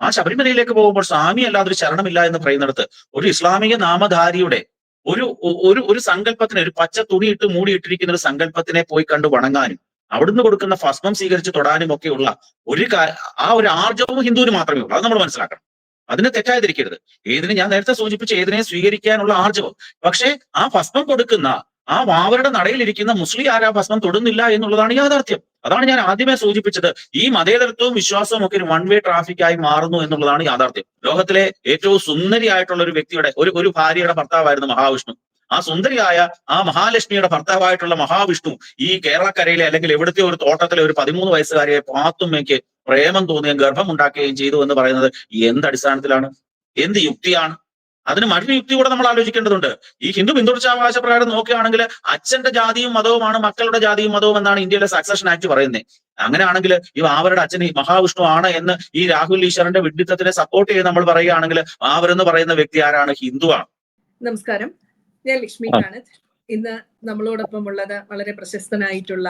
ആ ശബരിമലയിലേക്ക് പോകുമ്പോൾ സ്വാമി അല്ലാതെ ഒരു ശരണമില്ല എന്ന് പറയുന്നിടത്ത് ഒരു ഇസ്ലാമിക നാമധാരിയുടെ ഒരു ഒരു ഒരു സങ്കല്പത്തിന് ഒരു പച്ച തുണിയിട്ട് മൂടിയിട്ടിരിക്കുന്ന ഒരു സങ്കല്പത്തിനെ പോയി കണ്ടു വണങ്ങാനും അവിടുന്ന് കൊടുക്കുന്ന ഭസ്മം സ്വീകരിച്ച് തൊടാനും ഒക്കെയുള്ള ഒരു ആ ഒരു ആർജവും ഹിന്ദുവിന് മാത്രമേ ഉള്ളൂ. അത് നമ്മൾ മനസ്സിലാക്കണം. അതിനെ തെറ്റാതിരിക്കരുത് ഏതിനെ ഞാൻ നേരത്തെ സൂചിപ്പിച്ച ഏതിനെ സ്വീകരിക്കാനുള്ള ആർജവം. പക്ഷേ ആ ഭസ്മം കൊടുക്കുന്ന ആ വാവരുടെ നടയിലിരിക്കുന്ന മുസ്ലിം ആരാ ഭസ്മം തൊടുന്നില്ല എന്നുള്ളതാണ് യാഥാർത്ഥ്യം. അതാണ് ഞാൻ ആദ്യമേ സൂചിപ്പിച്ചത്. ഈ മതേതരത്വവും വിശ്വാസവും ഒക്കെ ഒരു വൺ വേ ട്രാഫിക് ആയി മാറുന്നു എന്നുള്ളതാണ് യാഥാർത്ഥ്യം. ലോകത്തിലെ ഏറ്റവും സുന്ദരിയായിട്ടുള്ള ഒരു വ്യക്തിയുടെ ഒരു ഒരു ഭാര്യയുടെ ഭർത്താവായിരുന്നു മഹാവിഷ്ണു. ആ സുന്ദരിയായ ആ മഹാലക്ഷ്മിയുടെ ഭർത്താവായിട്ടുള്ള മഹാവിഷ്ണു ഈ കേരളക്കരയിലെ അല്ലെങ്കിൽ എവിടുത്തെ ഒരു തോട്ടത്തിലെ ഒരു പതിമൂന്ന് വയസ്സുകാരിയെ പാത്തുമ്മയ്ക്ക് പ്രേമം തോന്നുകയും ഗർഭം ഉണ്ടാക്കുകയും ചെയ്തു എന്ന് പറയുന്നത് എന്ത് അടിസ്ഥാനത്തിലാണ്? എന്ത് യുക്തിയാണ്? അതിന് മറ്റൊരു യുക്തി കൂടെ നമ്മൾ ആലോചിക്കേണ്ടതുണ്ട്. ഈ ഹിന്ദു പിന്തുടർച്ചാവകാശ പ്രകാരം നോക്കുകയാണെങ്കിൽ അച്ഛന്റെ ജാതിയും മതവുമാണ് മക്കളുടെ ജാതിയും മതവും എന്നാണ് ഇന്ത്യയിലെ സക്സഷൻ ആക്ട് പറയുന്നത്. അങ്ങനെയാണെങ്കിൽ ഈ അവരുടെ അച്ഛൻ മഹാവിഷ്ണു ആണ് എന്ന് ഈ രാഹുൽ ഈശ്വറിന്റെ വിഡിത്തത്തിനെ സപ്പോർട്ട് ചെയ്ത് നമ്മൾ പറയുകയാണെങ്കിൽ ആവരെന്ന് പറയുന്ന വ്യക്തി ആരാണ്? ഹിന്ദുവാണ് നമസ്കാരം. ഞാൻ ലക്ഷ്മി കാനത്ത് ഇന്ന് നമ്മളോടൊപ്പം ഉള്ളത് വളരെ പ്രശസ്തനായിട്ടുള്ള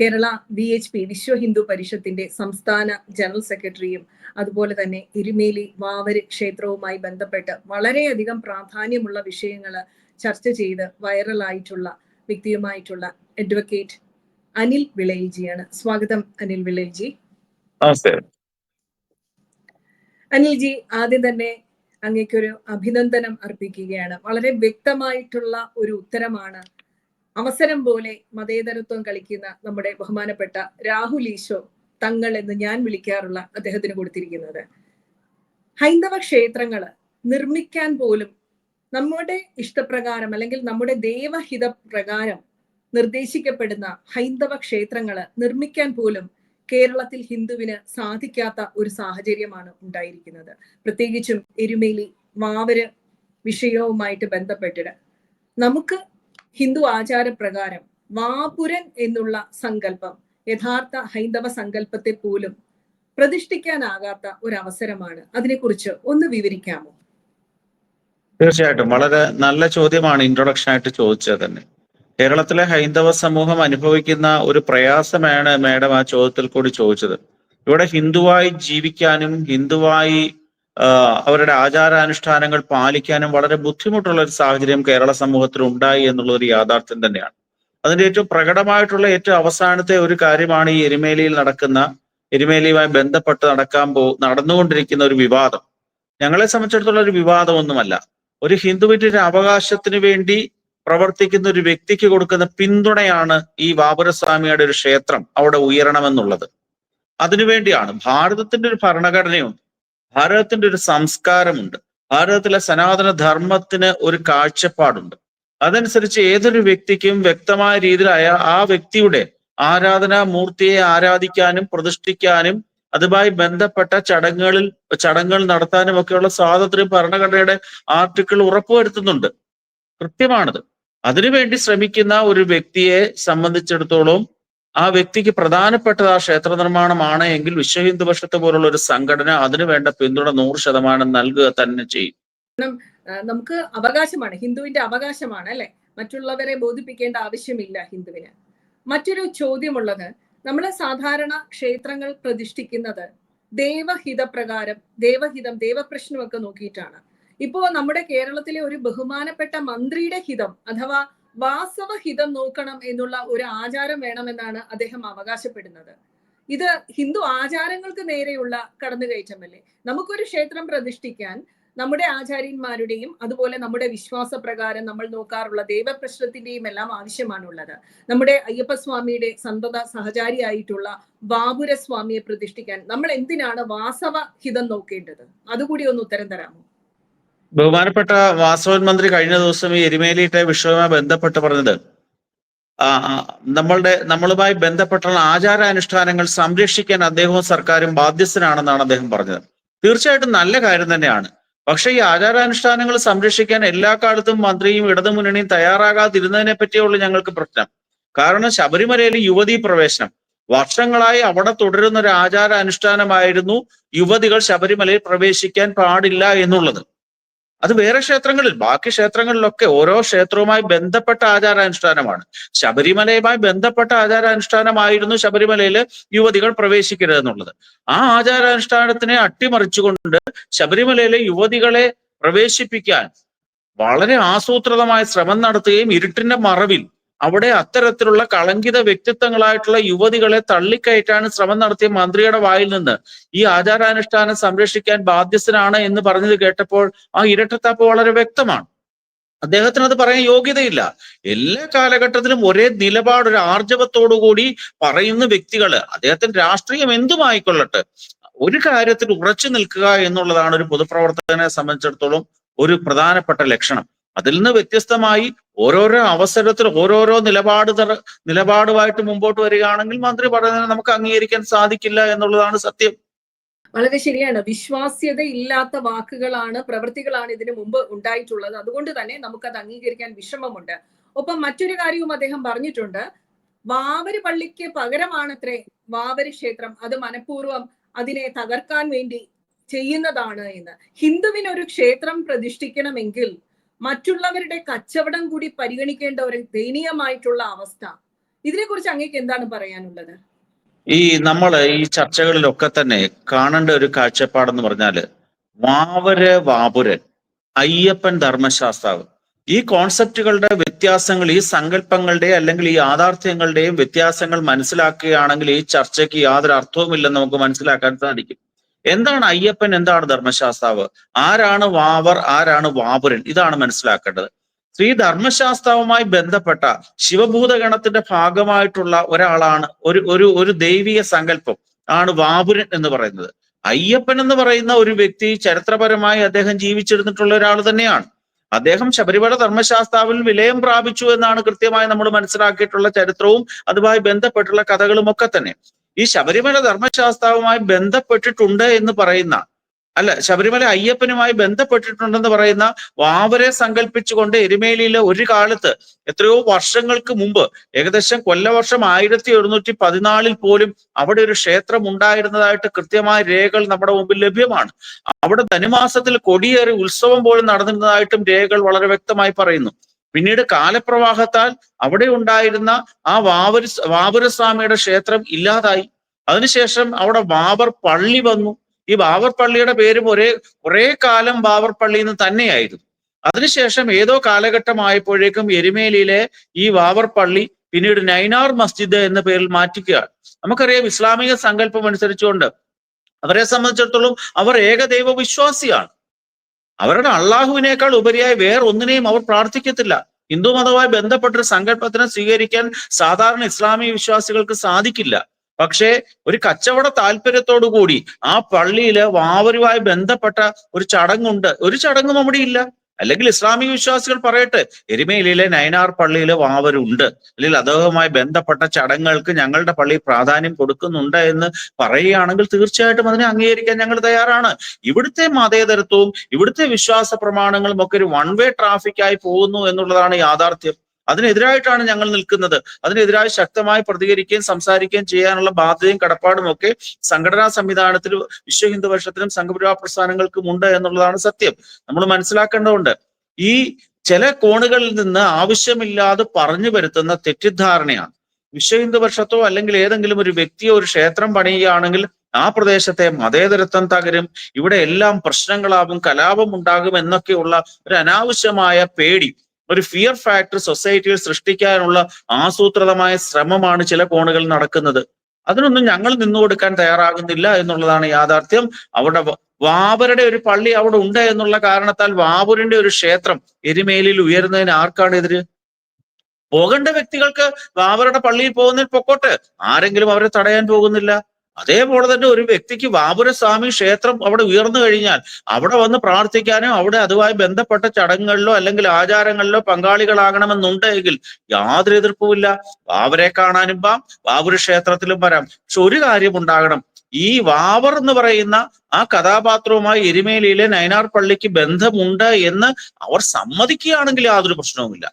Kerala V H P Vishwa Hindu പരിഷത്തിന്റെ സംസ്ഥാന ജനറൽ സെക്രട്ടറിയും അതുപോലെ തന്നെ എരുമേലി വാവര് ക്ഷേത്രവുമായി ബന്ധപ്പെട്ട് വളരെയധികം പ്രാധാന്യമുള്ള വിഷയങ്ങൾ ചർച്ച ചെയ്ത് വൈറലായിട്ടുള്ള വ്യക്തിയുമായിട്ടുള്ള അഡ്വക്കേറ്റ് അനിൽ വിളയിൽജിയാണ്. സ്വാഗതം അനിൽ വിളയിൽജി. അനിൽജി ആദ്യം തന്നെ അങ്ങേക്കൊരു അഭിനന്ദനം അർപ്പിക്കുകയാണ്. വളരെ വ്യക്തമായിട്ടുള്ള ഒരു ഉത്തരമാണ് അവസരം പോലെ മതേതരത്വം കളിക്കുന്ന നമ്മുടെ ബഹുമാനപ്പെട്ട രാഹുൽ ഈശോ തങ്ങൾ എന്ന് ഞാൻ വിളിക്കാറുള്ള അദ്ദേഹത്തിന് കൊടുത്തിരിക്കുന്നത്. ഹൈന്ദവ ക്ഷേത്രങ്ങൾ നിർമ്മിക്കാൻ പോലും നമ്മുടെ ഇഷ്ടപ്രകാരം അല്ലെങ്കിൽ നമ്മുടെ ദേവഹിത പ്രകാരം നിർദ്ദേശിക്കപ്പെടുന്ന ഹൈന്ദവ ക്ഷേത്രങ്ങൾ നിർമ്മിക്കാൻ പോലും കേരളത്തിൽ ഹിന്ദുവിന് സാധിക്കാത്ത ഒരു സാഹചര്യമാണ് ഉണ്ടായിരിക്കുന്നത്. പ്രത്യേകിച്ചും എരുമേലി മാവര് വിഷയവുമായിട്ട് ബന്ധപ്പെട്ടിട്ട്. നമുക്ക് ഹിന്ദു ആചാരപ്രകാരം വാപുരൻ എന്നുള്ള സങ്കല്പം യഥാർത്ഥ ഹൈന്ദവ സങ്കല്പത്തെ പോലും പ്രതിഷ്ഠിക്കാനാകാത്ത ഒരു അവസരമാണ് അതിനെക്കുറിച്ച് ഒന്ന് വിവരിക്കാമോ? തീർച്ചയായിട്ടും. വളരെ നല്ല ചോദ്യമാണ് ഇൻട്രൊഡക്ഷൻ ആയിട്ട് ചോദിച്ചത് തന്നെ. കേരളത്തിലെ ഹൈന്ദവ സമൂഹം അനുഭവിക്കുന്ന ഒരു പ്രയാസമാണ് മാഡം ആ ചോദ്യത്തിൽ കൂടി ചോദിച്ചത്. ഇവിടെ ഹിന്ദുവായി ജീവിക്കാനും ഹിന്ദുവായി അവരുടെ ആചാരാനുഷ്ഠാനങ്ങൾ പാലിക്കാനും വളരെ ബുദ്ധിമുട്ടുള്ള ഒരു സാഹചര്യം കേരള സമൂഹത്തിൽ ഉണ്ടായി എന്നുള്ള ഒരു യാഥാർത്ഥ്യം തന്നെയാണ്. അതിന്റെ ഏറ്റവും പ്രകടമായിട്ടുള്ള ഏറ്റവും അവസാനത്തെ ഒരു കാര്യമാണ് ഈ എരുമേലിയിൽ നടക്കുന്ന എരുമേലിയുമായി ബന്ധപ്പെട്ട് നടക്കാൻ പോ നടന്നുകൊണ്ടിരിക്കുന്ന ഒരു വിവാദം. ഞങ്ങളെ സംബന്ധിച്ചിടത്തോളം ഒരു വിവാദമൊന്നുമല്ല. ഒരു ഹിന്ദുവിന്റെ അവകാശത്തിന് വേണ്ടി പ്രവർത്തിക്കുന്ന ഒരു വ്യക്തിക്ക് കൊടുക്കുന്ന പിന്തുണയാണ് ഈ ബാബുരസ്വാമിയുടെ ഒരു ക്ഷേത്രം അവിടെ ഉയരണമെന്നുള്ളത്. അതിനുവേണ്ടിയാണ് ഭാരതത്തിന്റെ ഒരു ഭരണഘടനയുണ്ട്. ഭാരതത്തിന്റെ ഒരു സംസ്കാരമുണ്ട്. ഭാരതത്തിലെ സനാതന ധർമ്മത്തിന് ഒരു കാഴ്ചപ്പാടുണ്ട്. അതനുസരിച്ച് ഏതൊരു വ്യക്തിക്കും വ്യക്തമായ രീതിയിലായ ആ വ്യക്തിയുടെ ആരാധനാ മൂർത്തിയെ ആരാധിക്കാനും പ്രതിഷ്ഠിക്കാനും അതുമായി ബന്ധപ്പെട്ട ചടങ്ങുകളിൽ ചടങ്ങുകൾ നടത്താനും ഒക്കെയുള്ള സ്വാതന്ത്ര്യം ഭരണഘടനയുടെ ആർട്ടിക്കിൾ ഉറപ്പുവരുത്തുന്നുണ്ട്. കൃത്യമാണത്. അതിനുവേണ്ടി ശ്രമിക്കുന്ന ഒരു വ്യക്തിയെ സംബന്ധിച്ചിടത്തോളം ആ വ്യക്തിക്ക് പ്രധാനപ്പെട്ടത് ആ ക്ഷേത്ര നിർമ്മാണമാണ് എങ്കിൽ വിശ്വ ഹിന്ദു പക്ഷത്തെ പോലുള്ള ഒരു സംഘടന അതിനു വേണ്ട പിന്തുണ നൂറ് ശതമാനം നൽകുക തന്നെ ചെയ്യും. നമുക്ക് അവകാശമാണ് ഹിന്ദുവിന്റെ അവകാശമാണ് അല്ലെ? മറ്റുള്ളവരെ ബോധിപ്പിക്കേണ്ട ആവശ്യമില്ല ഹിന്ദുവിന്. മറ്റൊരു ചോദ്യമുള്ളത് നമ്മൾ സാധാരണ ക്ഷേത്രങ്ങൾ പ്രതിഷ്ഠിക്കുന്നത് ദേവഹിതപ്രകാരം ദേവഹിതം ദേവപ്രശ്നമൊക്കെ നോക്കിയിട്ടാണ്. ഇപ്പോ നമ്മുടെ കേരളത്തിലെ ഒരു ബഹുമാനപ്പെട്ട മന്ത്രിയുടെ ഹിതം അഥവാ വാസവ ഹിതം നോക്കണം എന്നുള്ള ഒരു ആചാരം വേണമെന്നാണ് അദ്ദേഹം അവകാശപ്പെടുന്നത്. ഇത് ഹിന്ദു ആചാരങ്ങൾക്ക് നേരെയുള്ള കടന്നുകയറ്റമല്ലേ? നമുക്കൊരു ക്ഷേത്രം പ്രതിഷ്ഠിക്കാൻ നമ്മുടെ ആചാര്യന്മാരുടെയും അതുപോലെ നമ്മുടെ വിശ്വാസ പ്രകാരം നമ്മൾ നോക്കാറുള്ള ദൈവപ്രശ്നത്തിന്റെയും എല്ലാം ആവശ്യമാണുള്ളത്. നമ്മുടെ അയ്യപ്പസ്വാമിയുടെ സന്തത സഹചാരിയായിട്ടുള്ള ബാബുരസ്വാമിയെ പ്രതിഷ്ഠിക്കാൻ നമ്മൾ എന്തിനാണ് വാസവ ഹിതം നോക്കേണ്ടത്? അതുകൂടി ഒന്ന് ഉത്തരം തരാമോ? ബഹുമാനപ്പെട്ട വാസവൻ മന്ത്രി കഴിഞ്ഞ ദിവസം ഈ എരുമേലിയിട്ട വിഷയവുമായി ബന്ധപ്പെട്ട് പറഞ്ഞത് നമ്മളുടെ നമ്മളുമായി ബന്ധപ്പെട്ടുള്ള ആചാരാനുഷ്ഠാനങ്ങൾ സംരക്ഷിക്കാൻ അദ്ദേഹവും സർക്കാരും ബാധ്യസ്ഥനാണെന്നാണ് അദ്ദേഹം പറഞ്ഞത്. തീർച്ചയായിട്ടും നല്ല കാര്യം തന്നെയാണ്. പക്ഷെ ഈ ആചാരാനുഷ്ഠാനങ്ങൾ സംരക്ഷിക്കാൻ എല്ലാ കാലത്തും മന്ത്രിയും ഇടതുമുന്നണിയും തയ്യാറാകാതിരുന്നതിനെ പറ്റിയുള്ള ഞങ്ങൾക്ക് പ്രശ്നം. കാരണം ശബരിമലയിൽ യുവതീ പ്രവേശനം വർഷങ്ങളായി അവിടെ തുടരുന്ന ഒരു ആചാര അനുഷ്ഠാനമായിരുന്നു യുവതികൾ ശബരിമലയിൽ പ്രവേശിക്കാൻ പാടില്ല എന്നുള്ളത്. അത് വേറെ ക്ഷേത്രങ്ങളിൽ ബാക്കി ക്ഷേത്രങ്ങളിലൊക്കെ ഓരോ ക്ഷേത്രവുമായി ബന്ധപ്പെട്ട ആചാരാനുഷ്ഠാനമാണ്. ശബരിമലയുമായി ബന്ധപ്പെട്ട ആചാരാനുഷ്ഠാനമായിരുന്നു ശബരിമലയിൽ യുവതികൾ പ്രവേശിക്കരുത് എന്നുള്ളത് ആ ആചാരാനുഷ്ഠാനത്തിനെ അട്ടിമറിച്ചുകൊണ്ട് ശബരിമലയിലെ യുവതികളെ പ്രവേശിപ്പിക്കാൻ വളരെ ആസൂത്രിതമായ ശ്രമം നടത്തുകയും ഇരുട്ടിന്റെ മറവിൽ അവിടെ അത്തരത്തിലുള്ള കളങ്കിത വ്യക്തിത്വങ്ങളായിട്ടുള്ള യുവതികളെ തള്ളിക്കയറ്റാൻ ശ്രമം നടത്തിയ മന്ത്രിയുടെ വായിൽ നിന്ന് ഈ ആചാരാനുഷ്ഠാനം സംരക്ഷിക്കാൻ ബാധ്യസ്ഥനാണ് എന്ന് പറഞ്ഞത് കേട്ടപ്പോൾ ആ ഇരട്ടത്താപ്പ് വളരെ വ്യക്തമാണ്. അദ്ദേഹത്തിന് അത് പറയാൻ യോഗ്യതയില്ല. എല്ലാ കാലഘട്ടത്തിലും ഒരേ നിലപാട് ഒരു ആർജവത്തോടുകൂടി പറയുന്ന വ്യക്തികൾ അദ്ദേഹത്തിന് രാഷ്ട്രീയം എന്തുമായിക്കൊള്ളട്ടെ? ഒരു കാര്യത്തിൽ ഉറച്ചു നിൽക്കുക എന്നുള്ളതാണ് ഒരു പൊതുപ്രവർത്തകനെ സംബന്ധിച്ചിടത്തോളം ഒരു പ്രധാനപ്പെട്ട ലക്ഷണം. അതിൽ നിന്ന് വ്യത്യസ്തമായി ഓരോരോ അവസരത്തിൽ ഓരോരോ നിലപാട് തറ- നിലപാടുമായിട്ട് മുമ്പോട്ട് വരികയാണെങ്കിൽ മന്ത്രി പറയുന്നത് നമുക്ക് അംഗീകരിക്കാൻ സാധിക്കില്ല എന്നുള്ളതാണ് സത്യം. വളരെ ശരിയാണ്. വിശ്വാസ്യത ഇല്ലാത്ത വാക്കുകളാണ് പ്രവൃത്തികളാണ് ഇതിനു മുമ്പ് ഉണ്ടായിട്ടുള്ളത്. അതുകൊണ്ട് തന്നെ നമുക്ക് അത് അംഗീകരിക്കാൻ വിഷമമുണ്ട്. ഒപ്പം മറ്റൊരു കാര്യവും അദ്ദേഹം പറഞ്ഞിട്ടുണ്ട്. വാവര് പള്ളിക്ക് പകരമാണത്രേ വാവര് ക്ഷേത്രം. അത് മനഃപൂർവം അതിനെ തകർക്കാൻ വേണ്ടി ചെയ്യുന്നതാണ് എന്ന്. ഹിന്ദുവിന് ഒരു ക്ഷേത്രം പ്രതിഷ്ഠിക്കണമെങ്കിൽ മറ്റുള്ളവരുടെ കച്ചവടം കൂടി പരിഗണിക്കേണ്ട ഒരു ദയനീയമായിട്ടുള്ള അവസ്ഥ. ഇതിനെക്കുറിച്ച് അങ്ങേക്ക് എന്താണ് പറയാനുള്ളത്? ഈ നമ്മൾ ഈ ചർച്ചകളിലൊക്കെ തന്നെ കാണേണ്ട ഒരു കാഴ്ചപ്പാടെന്ന് പറഞ്ഞാൽ വാവര വാപുരൻ അയ്യപ്പൻ ധർമ്മശാസ്താവ് ഈ കോൺസെപ്റ്റുകളുടെ വ്യത്യാസങ്ങൾ ഈ സങ്കല്പങ്ങളുടെ അല്ലെങ്കിൽ ഈ യാഥാർത്ഥ്യങ്ങളുടെയും വ്യത്യാസങ്ങൾ മനസ്സിലാക്കുകയാണെങ്കിൽ ഈ ചർച്ചയ്ക്ക് യാതൊരു അർത്ഥവുമില്ലെന്ന് നമുക്ക് മനസ്സിലാക്കാൻ സാധിക്കും. എന്താണ് അയ്യപ്പൻ എന്താണ് ധർമ്മശാസ്താവ്? ആരാണ് വാവർ ആരാണ് വാപുരൻ? ഇതാണ് മനസ്സിലാക്കേണ്ടത്. ശ്രീ ധർമ്മശാസ്താവുമായി ബന്ധപ്പെട്ട ശിവഭൂതഗണത്തിന്റെ ഭാഗമായിട്ടുള്ള ഒരാളാണ് ഒരു ഒരു ഒരു ദൈവീയ സങ്കല്പം ആണ് വാപുരൻ എന്ന് പറയുന്നത്. അയ്യപ്പൻ എന്ന് പറയുന്ന ഒരു വ്യക്തി ചരിത്രപരമായി അദ്ദേഹം ജീവിച്ചിരുന്നിട്ടുള്ള ഒരാൾ തന്നെയാണ്. അദ്ദേഹം ശബരിമല ധർമ്മശാസ്താവിൽ വിലയം പ്രാപിച്ചു എന്നാണ് കൃത്യമായി നമ്മൾ മനസ്സിലാക്കിയിട്ടുള്ള ചരിത്രവും അതുമായി ബന്ധപ്പെട്ടുള്ള കഥകളും ഒക്കെ തന്നെ. ഈ ശബരിമല ധർമ്മശാസ്താവുമായി ബന്ധപ്പെട്ടിട്ടുണ്ട് എന്ന് പറയുന്ന അല്ല ശബരിമല അയ്യപ്പനുമായി ബന്ധപ്പെട്ടിട്ടുണ്ടെന്ന് പറയുന്ന വാവരെ സങ്കല്പിച്ചുകൊണ്ട് എരുമേലിയിലെ ഒരു കാലത്ത് എത്രയോ വർഷങ്ങൾക്ക് മുമ്പ് ഏകദേശം കൊല്ലവർഷം ആയിരത്തി എഴുന്നൂറ്റി പതിനാലിൽ പോലും അവിടെ ഒരു ക്ഷേത്രം ഉണ്ടായിരുന്നതായിട്ട് കൃത്യമായ രേഖകൾ നമ്മുടെ മുമ്പിൽ ലഭ്യമാണ്. അവിടെ ധനുമാസത്തിൽ കൊടിയേറി ഉത്സവം പോലും നടന്നിരുന്നതായിട്ടും രേഖകൾ വളരെ വ്യക്തമായി പറയുന്നു. പിന്നീട് കാലപ്രവാഹത്താൽ അവിടെ ഉണ്ടായിരുന്ന ആ വാവര വാവരസ്വാമിയുടെ ക്ഷേത്രം ഇല്ലാതായി. അതിനുശേഷം അവിടെ ബാബർ പള്ളി വന്നു. ഈ ബാബർ പള്ളിയുടെ പേരും ഒരേ കുറേ കാലം ബാബർ പള്ളി എന്ന് തന്നെയായിരുന്നു. അതിനുശേഷം ഏതോ കാലഘട്ടമായപ്പോഴേക്കും എരുമേലിയിലെ ഈ വാവർ പള്ളി പിന്നീട് നൈനാർ മസ്ജിദ് എന്ന പേരിൽ മാറ്റിക്കുകയാണ് നമുക്കറിയാം ഇസ്ലാമിക സങ്കല്പം അനുസരിച്ചുകൊണ്ട് അവരെ സംബന്ധിച്ചിടത്തോളം അവർ ഏകദൈവ വിശ്വാസിയാണ് അവരുടെ അള്ളാഹുവിനേക്കാൾ ഉപരിയായി വേറെ ഒന്നിനെയും അവർ പ്രാർത്ഥിക്കത്തില്ല. ഹിന്ദു മതവുമായി ബന്ധപ്പെട്ടൊരു സങ്കല്പത്തിനെ സ്വീകരിക്കാൻ സാധാരണ ഇസ്ലാമിക വിശ്വാസികൾക്ക് സാധിക്കില്ല. പക്ഷേ ഒരു കച്ചവട താല്പര്യത്തോടു കൂടി ആ പള്ളിയിൽ വാവരുമായി ബന്ധപ്പെട്ട ഒരു ചടങ്ങുണ്ട്. ഒരു ചടങ്ങും അവിടെ ഇല്ല അല്ലെങ്കിൽ ഇസ്ലാമിക വിശ്വാസികൾ പറയട്ടെ എരുമേലിയിലെ നയനാർ പള്ളിയിൽ വാവരുണ്ട്. അല്ലെങ്കിൽ അദ്ദേഹവുമായി ബന്ധപ്പെട്ട ചടങ്ങുകൾക്ക് ഞങ്ങളുടെ പള്ളി പ്രാധാന്യം കൊടുക്കുന്നുണ്ട് എന്ന് പറയുകയാണെങ്കിൽ തീർച്ചയായിട്ടും അതിനെ അംഗീകരിക്കാൻ ഞങ്ങൾ തയ്യാറാണ്. ഇവിടുത്തെ മതേതരത്വവും ഇവിടുത്തെ വിശ്വാസ പ്രമാണങ്ങളും ഒക്കെ ഒരു വൺ വേ ട്രാഫിക് ആയി പോകുന്നു എന്നുള്ളതാണ് യാഥാർത്ഥ്യം. അതിനെതിരായിട്ടാണ് ഞങ്ങൾ നിൽക്കുന്നത്. അതിനെതിരായി ശക്തമായി പ്രതികരിക്കുകയും സംസാരിക്കുകയും ചെയ്യാനുള്ള ബാധ്യതയും കടപ്പാടും ഒക്കെ സംഘടനാ സംവിധാനത്തിലും വിശ്വ ഹിന്ദു വർഷത്തിലും സംഘപരിവാർ പ്രസ്ഥാനങ്ങൾക്കും ഉണ്ട് എന്നുള്ളതാണ് സത്യം. നമ്മൾ മനസ്സിലാക്കേണ്ടതുണ്ട് ഈ ചില കോണുകളിൽ നിന്ന് ആവശ്യമില്ലാതെ പറഞ്ഞു വരുത്തുന്ന തെറ്റിദ്ധാരണയാണ്. വിശ്വ ഹിന്ദു വർഷത്തോ അല്ലെങ്കിൽ ഏതെങ്കിലും ഒരു വ്യക്തിയോ ഒരു ക്ഷേത്രം പണിയുകയാണെങ്കിൽ ആ പ്രദേശത്തെ മതേതരത്വം തകരും ഇവിടെ എല്ലാം പ്രശ്നങ്ങളാവും കലാപം ഉണ്ടാകും എന്നൊക്കെയുള്ള ഒരു അനാവശ്യമായ പേടി ഒരു ഫിയർ ഫാക്ടർ സൊസൈറ്റിയിൽ സൃഷ്ടിക്കാനുള്ള ആസൂത്രിതമായ ശ്രമമാണ് ചില കോണുകളിൽ നടക്കുന്നത്. അതിനൊന്നും ഞങ്ങൾ നിന്നു കൊടുക്കാൻ തയ്യാറാകുന്നില്ല എന്നുള്ളതാണ് യാഥാർത്ഥ്യം. അവിടെ വാവരുടെ ഒരു പള്ളി അവിടെ ഉണ്ട് എന്നുള്ള കാരണത്താൽ വാവൂരിന്റെ ഒരു ക്ഷേത്രം എരുമേലിൽ ഉയരുന്നതിന് ആർക്കാണ് എതിര്? പോകേണ്ട വ്യക്തികൾക്ക് വാവരുടെ പള്ളിയിൽ പോകുന്നതിൽ പൊക്കോട്ടെ. ആരെങ്കിലും അവരെ തടയാൻ പോകുന്നില്ല. അതേപോലെ തന്നെ ഒരു വ്യക്തിക്ക് ബാബുരസ്വാമി ക്ഷേത്രം അവിടെ ഉയർന്നു കഴിഞ്ഞാൽ അവിടെ വന്ന് പ്രാർത്ഥിക്കാനോ അവിടെ അതുമായി ബന്ധപ്പെട്ട ചടങ്ങുകളിലോ അല്ലെങ്കിൽ ആചാരങ്ങളിലോ പങ്കാളികളാകണമെന്നുണ്ടെങ്കിൽ യാതൊരു എതിർപ്പുമില്ല. വാവരെ കാണാനും പാം ബാബുര ക്ഷേത്രത്തിലും വരാം. പക്ഷെ ഒരു കാര്യം ഉണ്ടാകണം. ഈ വാവർ എന്ന് പറയുന്ന ആ കഥാപാത്രവുമായി എരുമേലിയിലെ നയനാർ പള്ളിക്ക് ബന്ധമുണ്ട് എന്ന് അവർ സമ്മതിക്കുകയാണെങ്കിൽ യാതൊരു പ്രശ്നവുമില്ല.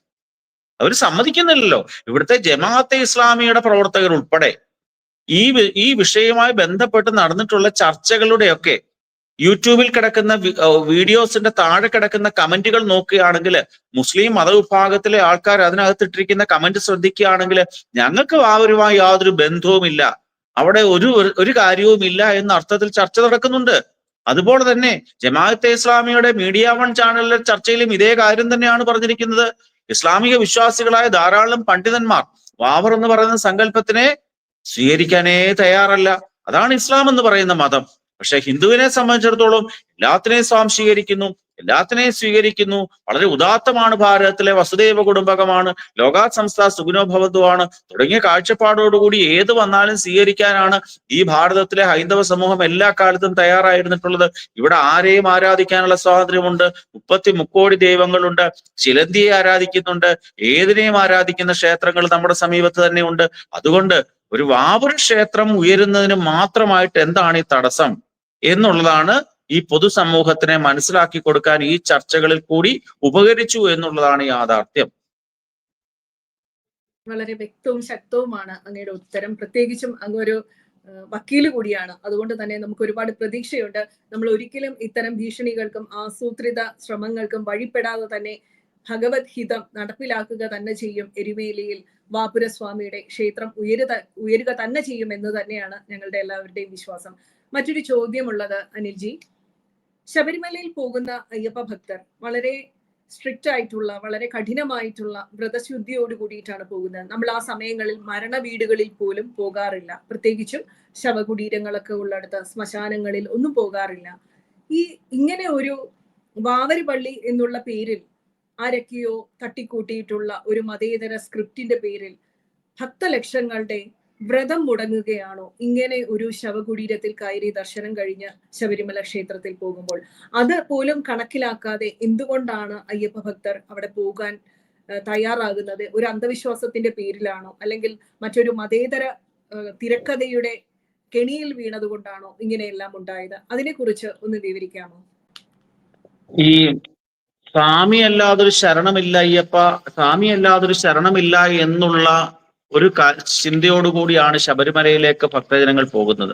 അവർ സമ്മതിക്കുന്നില്ലല്ലോ. ഇവിടുത്തെ ജമാഅത്തെ ഇസ്ലാമിയുടെ പ്രവർത്തകർ ഉൾപ്പെടെ. ഈ ഈ വിഷയവുമായി ബന്ധപ്പെട്ട് നടന്നിട്ടുള്ള ചർച്ചകളുടെയൊക്കെ യൂട്യൂബിൽ കിടക്കുന്ന വീഡിയോസിന്റെ താഴെ കിടക്കുന്ന കമന്റുകൾ നോക്കുകയാണെങ്കിൽ മുസ്ലിം മതവിഭാഗത്തിലെ ആൾക്കാർ അതിനകത്തിട്ടിരിക്കുന്ന കമന്റ് ശ്രദ്ധിക്കുകയാണെങ്കിൽ ഞങ്ങൾക്ക് അവരുമായി യാതൊരു ബന്ധവുമില്ല. അവിടെ ഒരു ഒരു- ഒരു കാര്യവും ഇല്ല എന്ന അർത്ഥത്തിൽ ചർച്ച നടക്കുന്നുണ്ട്. അതുപോലെ തന്നെ ജമാഅത്തെ ഇസ്ലാമിയുടെ മീഡിയ വൺ ചാനലിലെ ചർച്ചയിലും ഇതേ കാര്യം തന്നെയാണ് പറഞ്ഞിരിക്കുന്നത്. ഇസ്ലാമിക വിശ്വാസികളായ ധാരാളം പണ്ഡിതന്മാർ വാവർ എന്ന് പറയുന്ന സങ്കല്പത്തിനെ സ്വീകരിക്കാനേ തയ്യാറല്ല. അതാണ് ഇസ്ലാം എന്ന് പറയുന്ന മതം. പക്ഷെ ഹിന്ദുവിനെ സംബന്ധിച്ചിടത്തോളം എല്ലാത്തിനെയും സ്വാം സ്വീകരിക്കുന്നു എല്ലാത്തിനെയും സ്വീകരിക്കുന്നു. വളരെ ഉദാത്തമാണ് ഭാരതത്തിലെ വസുദൈവ കുടുംബകമാണ് ലോകാ സംസ്ഥ സുഗുനോഭവത്വമാണ് തുടങ്ങിയ കാഴ്ചപ്പാടോടുകൂടി ഏത് വന്നാലും സ്വീകരിക്കാനാണ് ഈ ഭാരതത്തിലെ ഹൈന്ദവ സമൂഹം എല്ലാ കാലത്തും തയ്യാറായിരുന്നിട്ടുള്ളത്. ഇവിടെ ആരെയും ആരാധിക്കാനുള്ള സ്വാതന്ത്ര്യമുണ്ട്. മുപ്പത്തി മുക്കോടി ദൈവങ്ങളുണ്ട്. ചിലന്തിയെ ആരാധിക്കുന്നുണ്ട്. ഏതിനെയും ആരാധിക്കുന്ന ക്ഷേത്രങ്ങൾ നമ്മുടെ സമീപത്ത് തന്നെ ഉണ്ട് അതുകൊണ്ട് ഒരു വാപുര ക്ഷേത്രം ഉയരുന്നതിന് മാത്രമായിട്ട് എന്താണ് ഈ തടസ്സം എന്നുള്ളതാണ് ഈ പൊതുസമൂഹത്തിനെ മനസ്സിലാക്കി കൊടുക്കാൻ ഈ ചർച്ചകളിൽ കൂടി ഉപകരിച്ചു എന്നുള്ളതാണ് യാഥാർത്ഥ്യം. വളരെ വ്യക്തവും ശക്തവുമാണ് അങ്ങയുടെ ഉത്തരം. പ്രത്യേകിച്ചും അങ്ങൊരു വക്കീൽ കൂടിയാണ്. അതുകൊണ്ട് തന്നെ നമുക്ക് ഒരുപാട് പ്രതീക്ഷയുണ്ട്. നമ്മൾ ഒരിക്കലും ഇത്തരം ഭീഷണികൾക്കും ആസൂത്രിത ശ്രമങ്ങൾക്കും വഴിപ്പെടാതെ തന്നെ ഭഗവത് ഹിതം നടപ്പിലാക്കുക തന്നെ ചെയ്യും. എരുമേലിയിൽ വാപുരസ്വാമിയുടെ ക്ഷേത്രം ഉയരുക ഉയരുക തന്നെ ചെയ്യും എന്ന് തന്നെയാണ് ഞങ്ങളുടെ എല്ലാവരുടെയും വിശ്വാസം. മറ്റൊരു ചോദ്യമുള്ളത് അനിൽജി. ശബരിമലയിൽ പോകുന്ന അയ്യപ്പ ഭക്തർ വളരെ സ്ട്രിക്റ്റ് ആയിട്ടുള്ള വളരെ കഠിനമായിട്ടുള്ള വ്രതശുദ്ധിയോട് കൂടിയിട്ടാണ് പോകുന്നത്. നമ്മൾ ആ സമയങ്ങളിൽ മരണ വീടുകളിൽ പോലും പോകാറില്ല. പ്രത്യേകിച്ചും ശവകുടീരങ്ങളൊക്കെ ഉള്ളിടത്ത് ശ്മശാനങ്ങളിൽ ഒന്നും പോകാറില്ല. ഈ ഇങ്ങനെ ഒരു വാവരി പള്ളി എന്നുള്ള പേരിൽ ആരൊക്കെയോ തട്ടിക്കൂട്ടിയിട്ടുള്ള ഒരു മതേതര സ്ക്രിപ്റ്റിന്റെ പേരിൽ ഭക്തലക്ഷങ്ങളുടെ വ്രതം മുടങ്ങുകയാണോ? ഇങ്ങനെ ഒരു ശവകുടീരത്തിൽ കയറി ദർശനം കഴിഞ്ഞ് ശബരിമല ക്ഷേത്രത്തിൽ പോകുമ്പോൾ അത് പോലും കണക്കിലാക്കാതെ എന്തുകൊണ്ടാണ് അയ്യപ്പ ഭക്തർ അവിടെ പോകാൻ തയ്യാറാകുന്നത്? ഒരു അന്ധവിശ്വാസത്തിന്റെ പേരിലാണോ? അല്ലെങ്കിൽ മറ്റൊരു മതേതര തിരക്കഥയുടെ കെണിയിൽ വീണത് കൊണ്ടാണോ ഇങ്ങനെയെല്ലാം ഉണ്ടായത്? അതിനെക്കുറിച്ച് ഒന്ന് വിവരിക്കാമോ? ഈ സ്വാമി അല്ലാതൊരു ശരണമില്ല അയ്യപ്പ സ്വാമി അല്ലാതൊരു ശരണമില്ല എന്നുള്ള ഒരു ചിന്തയോടുകൂടിയാണ് ശബരിമലയിലേക്ക് ഭക്തജനങ്ങൾ പോകുന്നത്.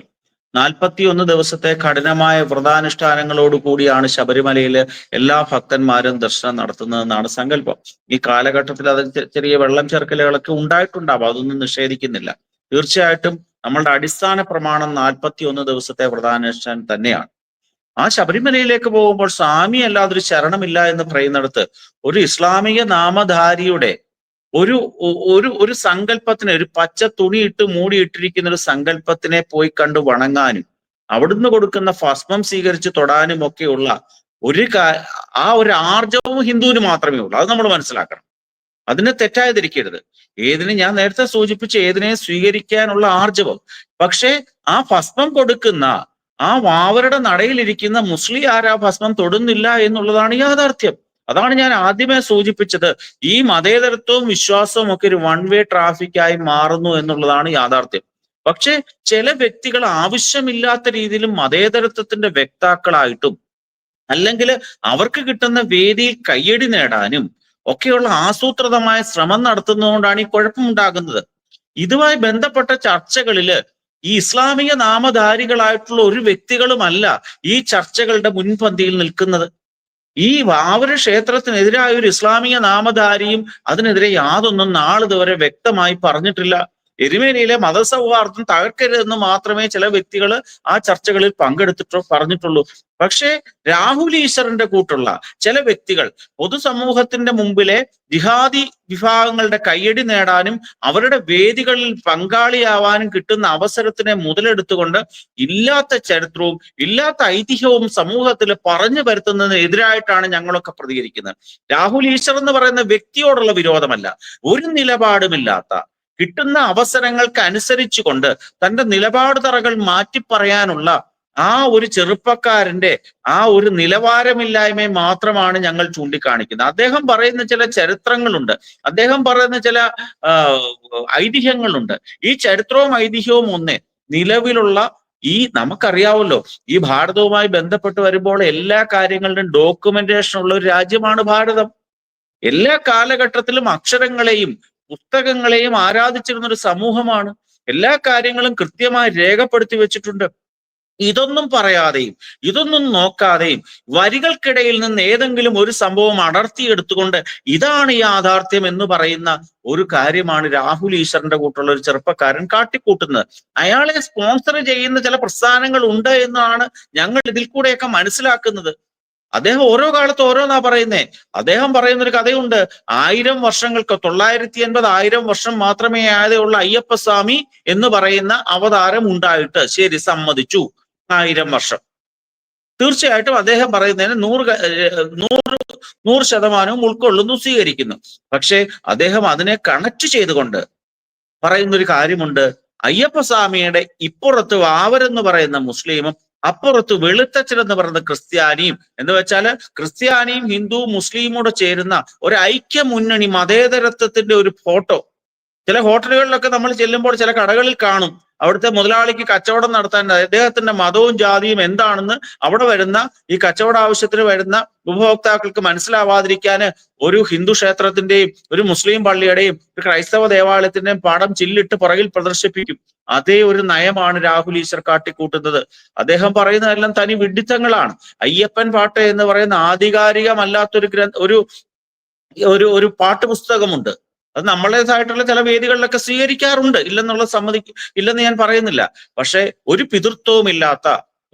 നാൽപ്പത്തിയൊന്ന് ദിവസത്തെ കഠിനമായ വ്രതാനുഷ്ഠാനങ്ങളോട് കൂടിയാണ് ശബരിമലയിലെ എല്ലാ ഭക്തന്മാരും ദർശനം നടത്തുന്നതെന്നാണ് സങ്കല്പം. ഈ കാലഘട്ടത്തിൽ അത് ചെറിയ വെള്ളം ചേർക്കലുകളൊക്കെ ഉണ്ടായിട്ടുണ്ടാവും അതൊന്നും നിഷേധിക്കുന്നില്ല. തീർച്ചയായിട്ടും നമ്മളുടെ അടിസ്ഥാന പ്രമാണം നാൽപ്പത്തി ഒന്ന് ദിവസത്തെ വ്രതാനുഷ്ഠാനം തന്നെയാണ്. ആ ശബരിമലയിലേക്ക് പോകുമ്പോൾ സ്വാമി അല്ലാതൊരു ശരണമില്ല എന്ന് പറയുന്നിടത്ത് ഒരു ഇസ്ലാമിക നാമധാരിയുടെ ഒരു ഒരു ഒരു സങ്കല്പത്തിനെ ഒരു പച്ച തുണിയിട്ട് മൂടിയിട്ടിരിക്കുന്ന ഒരു സങ്കല്പത്തിനെ പോയി കണ്ടു വണങ്ങാനും അവിടുന്ന് കൊടുക്കുന്ന ഭസ്മം സ്വീകരിച്ച് തൊടാനും ഒക്കെയുള്ള ഒരു ആ ഒരു ആർജവും ഹിന്ദുവിന് മാത്രമേ ഉള്ളൂ. അത് നമ്മൾ മനസ്സിലാക്കണം. അതിനെ തെറ്റായതിരിക്കരുത്. ഏതിനെ ഞാൻ നേരത്തെ സൂചിപ്പിച്ച ഏതിനെ സ്വീകരിക്കാനുള്ള ആർജവം. പക്ഷേ ആ ഭസ്മം കൊടുക്കുന്ന ആ വാവരുടെ നടയിലിരിക്കുന്ന മുസ്ലിം ആരാ ഭസ്മം തൊടുന്നില്ല എന്നുള്ളതാണ് യാഥാർത്ഥ്യം. അതാണ് ഞാൻ ആദ്യമേ സൂചിപ്പിച്ചത്. ഈ മതേതരത്വവും വിശ്വാസവും ഒക്കെ ഒരു വൺ വേ ട്രാഫിക് ആയി മാറുന്നു എന്നുള്ളതാണ് യാഥാർത്ഥ്യം. പക്ഷേ ചില വ്യക്തികൾ ആവശ്യമില്ലാത്ത രീതിയിൽ മതേതരത്വത്തിന്റെ വ്യക്താക്കളായിട്ടും അല്ലെങ്കിൽ അവർക്ക് കിട്ടുന്ന വേദിയിൽ കയ്യടി നേടാനും ഒക്കെയുള്ള ആസൂത്രിതമായ ശ്രമം നടത്തുന്നതുകൊണ്ടാണ് ഈ കുഴപ്പമുണ്ടാകുന്നത്. ഇതുമായി ബന്ധപ്പെട്ട ചർച്ചകളിൽ ഈ ഇസ്ലാമിക നാമധാരികളായിട്ടുള്ള ഒരു വ്യക്തികളുമല്ല ഈ ചർച്ചകളുടെ മുൻപന്തിയിൽ നിൽക്കുന്നത്. ഈ വാവര ക്ഷേത്രത്തിനെതിരായ ഒരു ഇസ്ലാമിക നാമധാരിയും അതിനെതിരെ യാതൊന്നും നാളിതുവരെ വ്യക്തമായി പറഞ്ഞിട്ടില്ല. എരുമേലിയിലെ മതസൗഹാർദ്ദം തകർക്കരുതെന്ന് മാത്രമേ ചില വ്യക്തികൾ ആ ചർച്ചകളിൽ പങ്കെടുത്തിട്ടോ പറഞ്ഞിട്ടുള്ളൂ. പക്ഷേ രാഹുൽ ഈശ്വറിന്റെ കൂട്ടുള്ള ചില വ്യക്തികൾ പൊതുസമൂഹത്തിന്റെ മുമ്പിലെ ജിഹാദി വിഭാഗങ്ങളുടെ കയ്യടി നേടാനും അവരുടെ വേദികളിൽ പങ്കാളിയാവാനും കിട്ടുന്ന അവസരത്തിനെ മുതലെടുത്തുകൊണ്ട് ഇല്ലാത്ത ചരിത്രവും ഇല്ലാത്ത ഐതിഹ്യവും സമൂഹത്തിൽ പറഞ്ഞു വരുത്തുന്നതിന് എതിരായിട്ടാണ് ഞങ്ങളൊക്കെ പ്രതികരിക്കുന്നത്. രാഹുൽ ഈശ്വർ എന്ന് പറയുന്ന വ്യക്തിയോടുള്ള വിരോധമല്ല. ഒരു നിലപാടുമില്ലാത്ത കിട്ടുന്ന അവസരങ്ങൾക്ക് അനുസരിച്ചുകൊണ്ട് തന്റെ നിലപാട് തറകൾ മാറ്റിപ്പറയാനുള്ള ആ ഒരു ചെറുപ്പക്കാരന്റെ ആ ഒരു നിലവാരമില്ലായ്മയെ മാത്രമാണ് ഞങ്ങൾ ചൂണ്ടിക്കാണിക്കുന്നത്. അദ്ദേഹം പറയുന്ന ചില ചരിത്രങ്ങളുണ്ട്. അദ്ദേഹം പറയുന്ന ചില ഐതിഹ്യങ്ങളുണ്ട്. ഈ ചരിത്രവും ഐതിഹ്യവും ഒന്നേ നിലവിലുള്ള ഈ നമുക്കറിയാവല്ലോ ഈ ഭാരതവുമായി ബന്ധപ്പെട്ട് വരുമ്പോൾ എല്ലാ കാര്യങ്ങളുടെയും ഡോക്യുമെന്റേഷൻ ഉള്ള ഒരു രാജ്യമാണ് ഭാരതം. എല്ലാ കാലഘട്ടത്തിലും അക്ഷരങ്ങളെയും പുസ്തകങ്ങളെയും ആരാധിച്ചിരുന്ന ഒരു സമൂഹമാണ്. എല്ലാ കാര്യങ്ങളും കൃത്യമായി രേഖപ്പെടുത്തി വെച്ചിട്ടുണ്ട്. ഇതൊന്നും പറയാതെയും ഇതൊന്നും നോക്കാതെയും വരികൾക്കിടയിൽ നിന്ന് ഏതെങ്കിലും ഒരു സംഭവം അടർത്തിയെടുത്തുകൊണ്ട് ഇതാണ് യാഥാർത്ഥ്യം എന്ന് പറയുന്ന ഒരു കാര്യമാണ് രാഹുൽ ഈശ്വറിന്റെ കൂട്ടുള്ള ഒരു ചെറുപ്പക്കാരൻ കാട്ടിക്കൂട്ടുന്നത്. അയാളെ സ്പോൺസർ ചെയ്യുന്ന ചില പ്രസ്ഥാനങ്ങൾ ഉണ്ട് എന്നാണ് ഞങ്ങൾ ഇതിൽ കൂടെയൊക്കെ മനസ്സിലാക്കുന്നത്. അദ്ദേഹം ഓരോ കാലത്ത് ഓരോന്നാ പറയുന്നേ. അദ്ദേഹം പറയുന്ന ഒരു കഥയുണ്ട്. ആയിരം വർഷങ്ങൾക്ക് തൊള്ളായിരത്തി എൺപത് ആയിരം വർഷം മാത്രമേ ആയതുള്ള അയ്യപ്പസ്വാമി എന്ന് പറയുന്ന അവതാരം ഉണ്ടായിട്ട്. ശരി സമ്മതിച്ചു. ആയിരം വർഷം. തീർച്ചയായിട്ടും അദ്ദേഹം പറയുന്നതിന് നൂറ് നൂറ് നൂറ് ശതമാനവും ഉൾക്കൊള്ളുന്നു സ്വീകരിക്കുന്നു. പക്ഷേ അദ്ദേഹം അതിനെ കണക്ട് ചെയ്തുകൊണ്ട് പറയുന്ന ഒരു കാര്യമുണ്ട്. അയ്യപ്പസ്വാമിയുടെ ഇപ്പുറത്ത് വാവരെന്ന് പറയുന്ന മുസ്ലിമും അപ്പുറത്ത് വെളുത്തച്ഛൻ എന്ന് പറയുന്ന ക്രിസ്ത്യാനിയും. എന്ന് വെച്ചാൽ ക്രിസ്ത്യാനിയും ഹിന്ദു മുസ്ലിമോട് ചേരുന്ന ഒരു ഐക്യ മുന്നണി മതേതരത്വത്തിന്റെ ഒരു ഫോട്ടോ. ചില ഹോട്ടലുകളിലൊക്കെ നമ്മൾ ചെല്ലുമ്പോൾ ചില കടകളിൽ കാണും. അവിടുത്തെ മുതലാളിക്ക് കച്ചവടം നടത്താൻ അദ്ദേഹത്തിന്റെ മതവും ജാതിയും എന്താണെന്ന് അവിടെ വരുന്ന ഈ കച്ചവട ആവശ്യത്തിന് വരുന്ന ഉപഭോക്താക്കൾക്ക് മനസ്സിലാവാതിരിക്കാന് ഒരു ഹിന്ദു ക്ഷേത്രത്തിന്റെയും ഒരു മുസ്ലിം പള്ളിയുടെയും ഒരു ക്രൈസ്തവ ദേവാലയത്തിന്റെയും പടം ചില്ലിട്ട് പുറകിൽ പ്രദർശിപ്പിക്കും. അതേ ഒരു നയമാണ് രാഹുൽ ഈശ്വർ കാട്ടിക്കൂട്ടുന്നത്. അദ്ദേഹം പറയുന്നതെല്ലാം തനി വിഡിത്തങ്ങളാണ്. അയ്യപ്പൻ പാട്ട് എന്ന് പറയുന്ന ആധികാരികമല്ലാത്തൊരു ഗ്രന്ഥ ഒരു ഒരു ഒരു പാട്ടുപുസ്തകമുണ്ട്. അത് നമ്മളേതായിട്ടുള്ള ചില വേദികളിലൊക്കെ സ്വീകരിക്കാറുണ്ട്. ഇല്ലെന്നുള്ള സമ്മതി ഇല്ലെന്ന് ഞാൻ പറയുന്നില്ല. പക്ഷെ ഒരു പിതൃത്വവും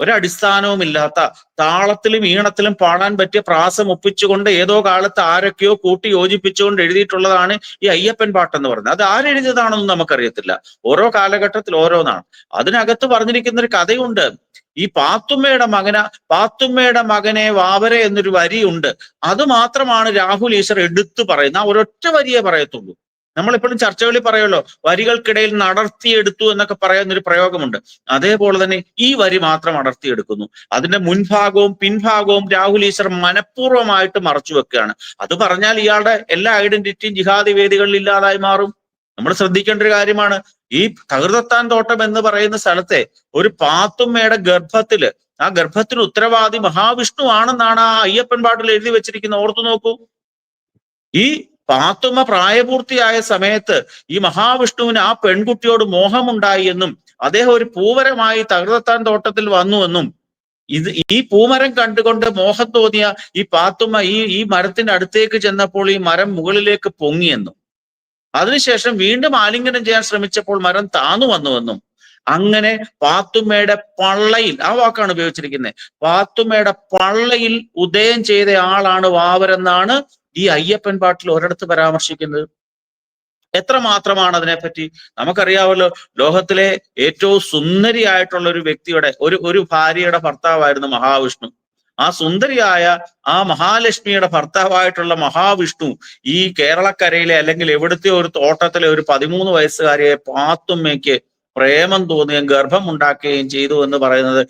ഇല്ലാത്ത ഒരടിസ്ഥാനവും ഇല്ലാത്ത താളത്തിലും ഈണത്തിലും പാടാൻ പറ്റിയ പ്രാസം ഒപ്പിച്ചുകൊണ്ട് ഏതോ കാലത്ത് ആരൊക്കെയോ കൂട്ടി യോജിപ്പിച്ചുകൊണ്ട് എഴുതിയിട്ടുള്ളതാണ് ഈ അയ്യപ്പൻ പാട്ടെന്ന് പറയുന്നത്. അത് ആരെഴുതിയതാണെന്ന് നമുക്കറിയത്തില്ല. ഓരോ കാലഘട്ടത്തിൽ ഓരോന്നാണ്. അതിനകത്ത് പറഞ്ഞിരിക്കുന്ന ഒരു കഥയുണ്ട്. ഈ പാത്തുമ്മയുടെ മകന പാത്തുമ്മയുടെ മകനെ വാവരെ എന്നൊരു വരിയുണ്ട്. അത് മാത്രമാണ് രാഹുൽ ഈശ്വർ എടുത്തു പറയുന്നത്. ഒരൊറ്റ വരിയെ പറയത്തുള്ളൂ. നമ്മളെപ്പോഴും ചർച്ചകളിൽ പറയുമല്ലോ വരികൾക്കിടയിൽ നിന്ന് അടർത്തിയെടുത്തു എന്നൊക്കെ പറയുന്ന ഒരു പ്രയോഗമുണ്ട്. അതേപോലെ തന്നെ ഈ വരി മാത്രം അടർത്തിയെടുക്കുന്നു. അതിന്റെ മുൻഭാഗവും പിൻഭാഗവും രാഹുൽ ഈശ്വർ മനഃപൂർവമായിട്ട് മറച്ചു വെക്കുകയാണ്. അത് പറഞ്ഞാൽ ഇയാളുടെ എല്ലാ ഐഡന്റിറ്റിയും ജിഹാദി വേദികളിൽ ഇല്ലാതായി മാറും. നമ്മൾ ശ്രദ്ധിക്കേണ്ട ഒരു കാര്യമാണ് ഈ തകൃതത്താൻ തോട്ടം എന്ന് പറയുന്ന സ്ഥലത്തെ ഒരു പാത്തുമ്മയുടെ ഗർഭത്തിൽ ആ ഗർഭത്തിന് ഉത്തരവാദി മഹാവിഷ്ണു ആണെന്നാണ് ആ അയ്യപ്പൻ പാട്ടിൽ എഴുതി വെച്ചിരിക്കുന്നത് ഓർത്തു നോക്കൂ. ഈ പാത്തുമ്മ പ്രായപൂർത്തിയായ സമയത്ത് ഈ മഹാവിഷ്ണുവിന് ആ പെൺകുട്ടിയോട് മോഹമുണ്ടായി എന്നും അദ്ദേഹം ഒരു പൂവരമായി തകർത്താൻ തോട്ടത്തിൽ വന്നു എന്നും ഇത് ഈ പൂമരം കണ്ടുകൊണ്ട് മോഹം തോന്നിയ ഈ പാത്തുമ്മ ഈ ഈ മരത്തിന്റെ അടുത്തേക്ക് ചെന്നപ്പോൾ ഈ മരം മുകളിലേക്ക് പൊങ്ങിയെന്നും അതിനുശേഷം വീണ്ടും ആലിംഗനം ചെയ്യാൻ ശ്രമിച്ചപ്പോൾ മരം താന്നു വന്നുവെന്നും അങ്ങനെ പാത്തുമ്മയുടെ പള്ളയിൽ ആ വാക്കാണ് ഉപയോഗിച്ചിരിക്കുന്നത് പാത്തുമ്മയുടെ പള്ളയിൽ ഉദയം ചെയ്ത ആളാണ് വാവരെന്നാണ് ഈ അയ്യപ്പൻ പാട്ടിൽ ഒരിടത്ത് പരാമർശിക്കുന്നത് എത്ര മാത്രമാണ് അതിനെപ്പറ്റി? നമുക്കറിയാമല്ലോ ലോകത്തിലെ ഏറ്റവും സുന്ദരിയായിട്ടുള്ള ഒരു വ്യക്തിയുടെ ഒരു ഒരു ഭാര്യയുടെ ഭർത്താവായിരുന്നു മഹാവിഷ്ണു. ആ സുന്ദരിയായ ആ മഹാലക്ഷ്മിയുടെ ഭർത്താവായിട്ടുള്ള മഹാവിഷ്ണു ഈ കേരളക്കരയിലെ അല്ലെങ്കിൽ എവിടുത്തെ ഒരു തോട്ടത്തിലെ ഒരു പതിമൂന്ന് വയസ്സുകാരിയെ പാത്തുമ്മയ്ക്ക് പ്രേമം തോന്നുകയും ഗർഭം ഉണ്ടാക്കുകയും ചെയ്തു എന്ന് പറയുന്നത്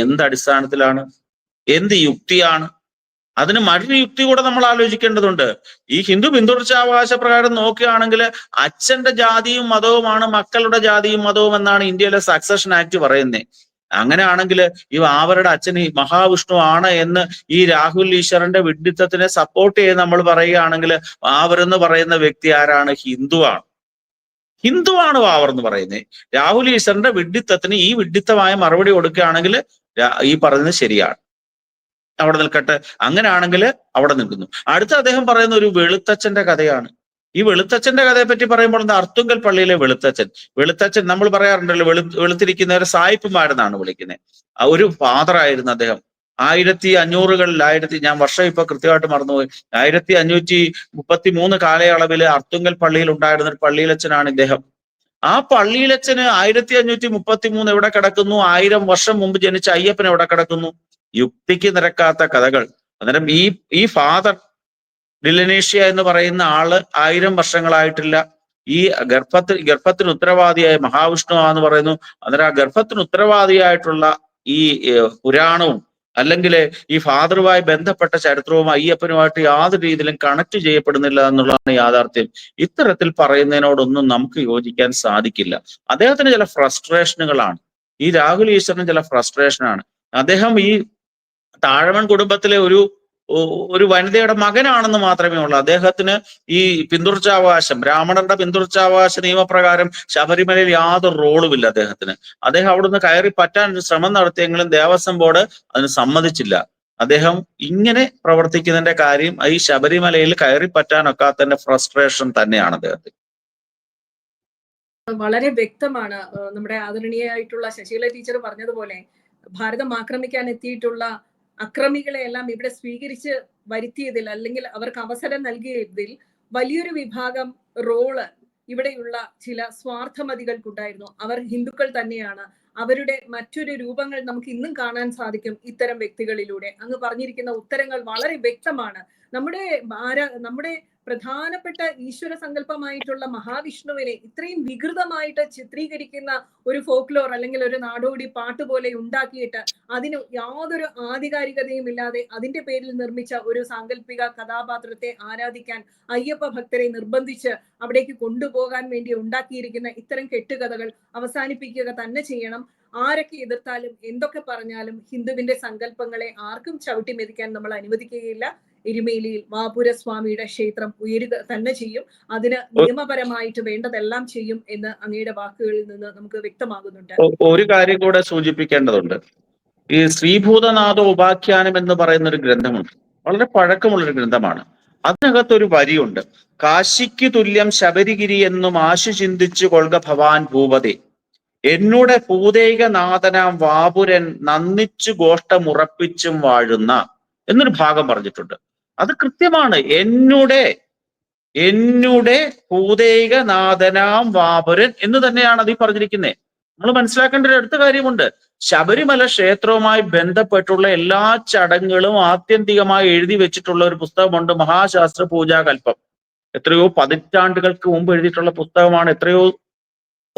എന്ത് അടിസ്ഥാനത്തിലാണ്? എന്ത് യുക്തിയാണ്? അതിന് മറ്റൊരു യുക്തി കൂടെ നമ്മൾ ആലോചിക്കേണ്ടതുണ്ട്. ഈ ഹിന്ദു പിന്തുടർച്ചാവകാശ പ്രകാരം നോക്കുകയാണെങ്കിൽ അച്ഛന്റെ ജാതിയും മതവുമാണ് മക്കളുടെ ജാതിയും മതവും എന്നാണ് ഇന്ത്യയിലെ സക്സഷൻ ആക്ട് പറയുന്നത് അങ്ങനെയാണെങ്കിൽ ഇവ അവരുടെ അച്ഛൻ മഹാവിഷ്ണു ആണ് എന്ന് ഈ രാഹുൽ ഈശ്വറിന്റെ വിഡിത്തത്തിനെ സപ്പോർട്ട് ചെയ്ത് നമ്മൾ പറയുകയാണെങ്കിൽ വാവരെന്ന് പറയുന്ന വ്യക്തി ആരാണ്? ഹിന്ദുവാണ് ഹിന്ദുവാണ് വാവർ എന്ന് പറയുന്നത് രാഹുൽ ഈശ്വറിന്റെ വിഡിത്തത്തിന് ഈ വിഡിത്തമായ മറുപടി കൊടുക്കുകയാണെങ്കിൽ ഈ പറയുന്നത് ശരിയാണ്. അവിടെ നിൽക്കട്ടെ. അങ്ങനെയാണെങ്കിൽ അവിടെ നിൽക്കുന്നു. അടുത്ത അദ്ദേഹം പറയുന്ന ഒരു വെളുത്തച്ഛന്റെ കഥയാണ്. ഈ വെളുത്തച്ഛന്റെ കഥയെ പറ്റി പറയുമ്പോൾ എന്താ? അർത്തുങ്കൽ പള്ളിയിലെ വെളുത്തച്ഛൻ. വെളുത്തച്ഛൻ നമ്മൾ പറയാറുണ്ടല്ലോ വെളു വെളുത്തിരിക്കുന്നവരെ സായിപ്പുമാരെന്നാണ് വിളിക്കുന്നത് ഒരു ഫാദർ ആയിരുന്നു അദ്ദേഹം. ആയിരത്തി അഞ്ഞൂറുകളിൽ ആയിരത്തി ഞാൻ വർഷം ഇപ്പൊ കൃത്യമായിട്ട് മറന്നുപോയി. ആയിരത്തി അഞ്ഞൂറ്റി മുപ്പത്തി മൂന്ന് കാലയളവിൽ അർത്തുങ്കൽ പള്ളിയിൽ ഉണ്ടായിരുന്ന ഒരു പള്ളിയിലച്ഛനാണ് ഇദ്ദേഹം. ആ പള്ളിയിലച്ഛന് ആയിരത്തി അഞ്ഞൂറ്റി മുപ്പത്തി മൂന്ന് എവിടെ കിടക്കുന്നു? ആയിരം വർഷം മുമ്പ് ജനിച്ച അയ്യപ്പൻ എവിടെ കിടക്കുന്നു? യുക്തിക്ക് നിരക്കാത്ത കഥകൾ. അന്നേരം ഈ ഈ ഫാദർ ഡിലനേഷ്യ എന്ന് പറയുന്ന ആൾ ആയിരം വർഷങ്ങളായിട്ടില്ല. ഈ ഗർഭത്തിൽ ഗർഭത്തിന് ഉത്തരവാദിയായ മഹാവിഷ്ണു എന്ന് പറയുന്നു. അന്നേരം ആ ഗർഭത്തിന് ഉത്തരവാദിയായിട്ടുള്ള ഈ പുരാണവും അല്ലെങ്കിൽ ഈ ഫാദറുമായി ബന്ധപ്പെട്ട ചരിത്രവും അയ്യപ്പനുമായിട്ട് യാതൊരു രീതിയിലും കണക്ട് ചെയ്യപ്പെടുന്നില്ല എന്നുള്ളതാണ് യാഥാർത്ഥ്യം. ഇത്തരത്തിൽ പറയുന്നതിനോടൊന്നും നമുക്ക് യോജിക്കാൻ സാധിക്കില്ല. അദ്ദേഹത്തിന് ചില ഫ്രസ്ട്രേഷനുകളാണ്. ഈ രാഹുൽ ഈശ്വറിന് ചില ഫ്രസ്ട്രേഷനാണ്. അദ്ദേഹം ഈ താഴവൻ കുടുംബത്തിലെ ഒരു ഒരു വനിതയുടെ മകനാണെന്ന് മാത്രമേ ഉള്ളൂ. അദ്ദേഹത്തിന് ഈ പിന്തുടർച്ചാവകാശം ബ്രാഹ്മണന്റെ പിന്തുടർച്ചാവകാശ നിയമപ്രകാരം ശബരിമലയിൽ യാതൊരു റോളുമില്ല അദ്ദേഹത്തിന്. അദ്ദേഹം അവിടുന്ന് കയറി പറ്റാൻ ശ്രമം നടത്തിയെങ്കിലും ദേവസ്വം ബോർഡ് അതിന് സമ്മതിച്ചില്ല. അദ്ദേഹം ഇങ്ങനെ പ്രവർത്തിക്കുന്നതിന്റെ കാര്യം ഈ ശബരിമലയിൽ കയറി പറ്റാനൊക്കാത്തതിന്റെ ഫ്രസ്ട്രേഷൻ തന്നെയാണ് അദ്ദേഹത്തിന്. വളരെ വ്യക്തമാണ് നമ്മുടെ ആദരണീയായിട്ടുള്ള ശശീല ടീച്ചർ പറഞ്ഞതുപോലെ ഭാരതം ആക്രമിക്കാൻ എത്തിയിട്ടുള്ള അക്രമികളെ എല്ലാം ഇവിടെ സ്വീകരിച്ച് വരുത്തിയതിൽ അല്ലെങ്കിൽ അവർക്ക് അവസരം നൽകിയതിൽ വലിയൊരു വിഭാഗം റോൾ ഇവിടെയുള്ള ചില സ്വാർത്ഥമതികൾക്കുണ്ടായിരുന്നു. അവർ ഹിന്ദുക്കൾ തന്നെയാണ്. അവരുടെ മറ്റൊരു രൂപങ്ങൾ നമുക്ക് ഇന്നും കാണാൻ സാധിക്കും ഇത്തരം വ്യക്തികളിലൂടെ. അങ്ങ് പറഞ്ഞിരിക്കുന്ന ഉത്തരങ്ങൾ വളരെ വ്യക്തമാണ്. നമ്മുടെ നമ്മുടെ പ്രധാനപ്പെട്ട ഈശ്വര സങ്കല്പമായിട്ടുള്ള മഹാവിഷ്ണുവിനെ ഇത്രയും വികൃതമായിട്ട് ചിത്രീകരിക്കുന്ന ഒരു ഫോക്ലോർ അല്ലെങ്കിൽ ഒരു നാടോടി പാട്ട് പോലെ ഉണ്ടാക്കിയിട്ട് അതിന് യാതൊരു ആധികാരികതയും ഇല്ലാതെ അതിന്റെ പേരിൽ നിർമ്മിച്ച ഒരു സാങ്കല്പിക കഥാപാത്രത്തെ ആരാധിക്കാൻ അയ്യപ്പ ഭക്തരെ നിർബന്ധിച്ച് അവിടേക്ക് കൊണ്ടുപോകാൻ വേണ്ടി ഉണ്ടാക്കിയിരിക്കുന്ന ഇത്തരം കെട്ടുകഥകൾ അവസാനിപ്പിക്കുക തന്നെ ചെയ്യണം. ആരൊക്കെ എതിർത്താലും എന്തൊക്കെ പറഞ്ഞാലും ഹിന്ദുവിന്റെ സങ്കല്പങ്ങളെ ആർക്കും ചവിട്ടി മെതിക്കാൻ നമ്മൾ അനുവദിക്കുകയില്ല. എരുമേലിയിൽ മാപുരസ്വാമിയുടെ ക്ഷേത്രം ഉയരുക തന്നെ ചെയ്യും. അതിന് നിയമപരമായിട്ട് വേണ്ടതെല്ലാം ചെയ്യും എന്ന് അങ്ങയുടെ വാക്കുകളിൽ നിന്ന് നമുക്ക് വ്യക്തമാകുന്നുണ്ട്. ഒരു കാര്യം കൂടെ സൂചിപ്പിക്കേണ്ടതുണ്ട്. ഈ ശ്രീഭൂതനാഥ ഉപാഖ്യാനം എന്ന് പറയുന്ന ഒരു ഗ്രന്ഥമുണ്ട്. വളരെ പഴക്കമുള്ളൊരു ഗ്രന്ഥമാണ്. അതിനകത്തൊരു വരിയുണ്ട്. കാശിക്ക് തുല്യം ശബരിഗിരി എന്നും ആശു ചിന്തിച്ചു കൊള്ളുക ഭവാൻ ഭൂപതി. എന്നുടെ പൂതൈകനാഥനാം വാപുരൻ നന്ദിച്ചു ഗോഷ്ടമുറപ്പിച്ചും വാഴുന്ന എന്നൊരു ഭാഗം പറഞ്ഞിട്ടുണ്ട്. അത് കൃത്യമാണ്. എന്നുടെ എന്നുടെ പൂതൈകനാഥനാം വാപുരൻ എന്ന് തന്നെയാണ് അതിൽ പറഞ്ഞിരിക്കുന്നത് നമ്മൾ മനസ്സിലാക്കേണ്ട ഒരു അടുത്ത കാര്യമുണ്ട്. ശബരിമല ക്ഷേത്രവുമായി ബന്ധപ്പെട്ടുള്ള എല്ലാ ചടങ്ങുകളും ആത്യന്തികമായി എഴുതി വെച്ചിട്ടുള്ള ഒരു പുസ്തകമുണ്ട് മഹാശാസ്ത്ര പൂജാകൽപ്പം എത്രയോ പതിറ്റാണ്ടുകൾക്ക് മുമ്പ് എഴുതിയിട്ടുള്ള പുസ്തകമാണ് എത്രയോ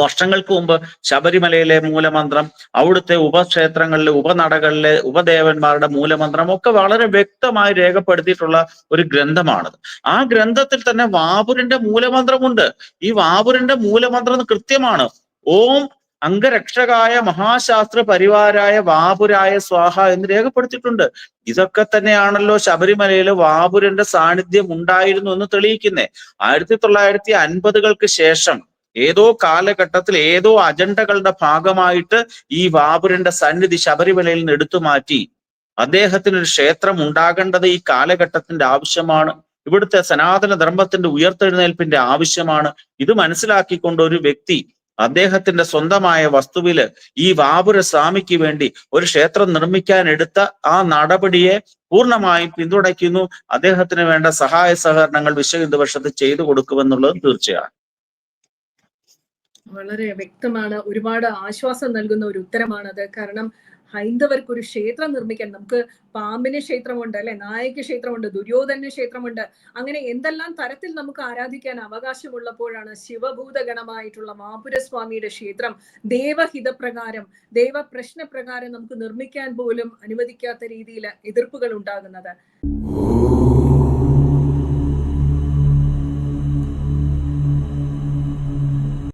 വർഷങ്ങൾക്ക് മുമ്പ് ശബരിമലയിലെ മൂലമന്ത്രം അവിടുത്തെ ഉപക്ഷേത്രങ്ങളിലെ ഉപനടകളിലെ ഉപദേവന്മാരുടെ മൂലമന്ത്രം ഒക്കെ വളരെ വ്യക്തമായി രേഖപ്പെടുത്തിയിട്ടുള്ള ഒരു ഗ്രന്ഥമാണത്. ആ ഗ്രന്ഥത്തിൽ തന്നെ വാപുരന്റെ മൂലമന്ത്രമുണ്ട്. ഈ വാപുരന്റെ മൂലമന്ത്രം കൃത്യമാണ്. ഓം അംഗരക്ഷകായ മഹാശാസ്ത്ര പരിവാരായ വാപുരായ സ്വാഹ എന്ന് രേഖപ്പെടുത്തിയിട്ടുണ്ട്. ഇതൊക്കെ തന്നെയാണല്ലോ ശബരിമലയിൽ വാപുരന്റെ സാന്നിധ്യം ഉണ്ടായിരുന്നു എന്ന് തെളിയിക്കുന്നേ. ആയിരത്തി തൊള്ളായിരത്തി അൻപതുകൾക്ക് ശേഷം ഏതോ കാലഘട്ടത്തിൽ ഏതോ അജണ്ടകളുടെ ഭാഗമായിട്ട് ഈ ബാബുരന്റെ സന്നിധി ശബരിമലയിൽ നിന്ന് എടുത്തു മാറ്റി. അദ്ദേഹത്തിന് ഒരു ക്ഷേത്രം ഉണ്ടാകേണ്ടത് ഈ കാലഘട്ടത്തിന്റെ ആവശ്യമാണ്. ഇവിടുത്തെ സനാതന ധർമ്മത്തിന്റെ ഉയർത്തെഴുന്നേൽപ്പിന്റെ ആവശ്യമാണ്. ഇത് മനസ്സിലാക്കിക്കൊണ്ട് ഒരു വ്യക്തി അദ്ദേഹത്തിന്റെ സ്വന്തമായ വസ്തുവിൽ ഈ വാപുര സ്വാമിക്ക് വേണ്ടി ഒരു ക്ഷേത്രം നിർമ്മിക്കാൻ എടുത്ത ആ നടപടിയെ പൂർണമായും പിന്തുണയ്ക്കുന്നു. അദ്ദേഹത്തിന് വേണ്ട സഹായ സഹകരണങ്ങൾ വിശ്വ ഹിന്ദു വർഷത്തിൽ ചെയ്തു കൊടുക്കുമെന്നുള്ളത് തീർച്ചയാണ്. വളരെ വ്യക്തമാണ്. ഒരുപാട് ആശ്വാസം നൽകുന്ന ഒരു ഉത്തരമാണത് കാരണം ഹൈന്ദവർക്ക് ഒരു ക്ഷേത്രം നിർമ്മിക്കാൻ നമുക്ക് പാമ്പിന് ക്ഷേത്രമുണ്ട് അല്ലെ? നായക്ക് ക്ഷേത്രമുണ്ട് ദുര്യോധന ക്ഷേത്രമുണ്ട്. അങ്ങനെ എന്തെല്ലാം തരത്തിൽ നമുക്ക് ആരാധിക്കാൻ അവകാശമുള്ളപ്പോഴാണ് ശിവഭൂതഗണമായിട്ടുള്ള മാപുരസ്വാമിയുടെ ക്ഷേത്രം ദേവഹിതപ്രകാരം ദേവപ്രശ്നപ്രകാരം നമുക്ക് നിർമ്മിക്കാൻ പോലും അനുവദിക്കാത്ത രീതിയിൽ എതിർപ്പുകൾ ഉണ്ടാകുന്നത്.